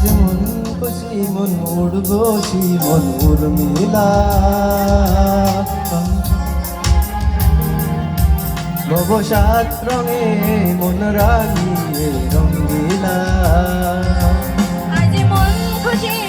আজ মন খুশি মন উড়বসি মন উর্মিলা। নবসাত রঙে মন রাঙিয়ে রঙ্গিলা আজ মন খুশি